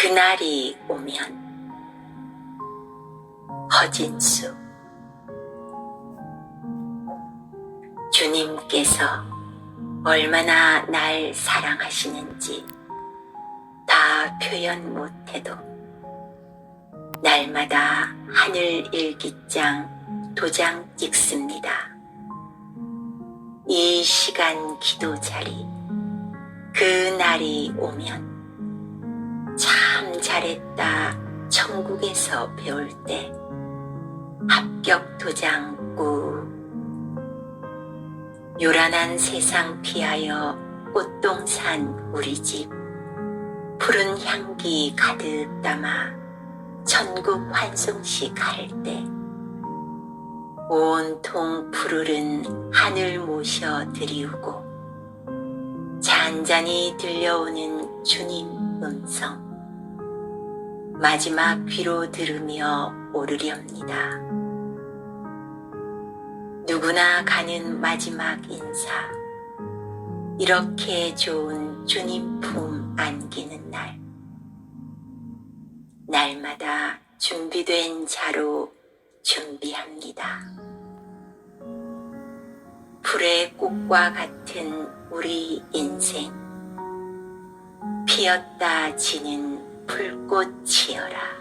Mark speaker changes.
Speaker 1: 그날이 오면 허진 수 주님께서 얼마나 날 사랑하시는지 다 표현 못해도 날마다 하늘 일기장 도장 찍습니다. 이 시간 기도 자리 그 날이 오면 참 잘했다. 천국에서 배울 때. 합격 도장 꾹 요란한 세상 피하여 꽃동산 우리 집. 푸른 향기 가득 담아 천국 환송식 할 때. 온통 푸르른 하늘 모셔 드리우고. 잔잔히 들려오는 주님 음성 마지막 귀로 들으며 오르렵니다. 누구나 가는 마지막 인사 이렇게 좋은 주님 품 안기는 날 날마다 준비된 자로 준비합니다. 불의 꽃과 같은 우리 인생 피었다 지는 불꽃이여라.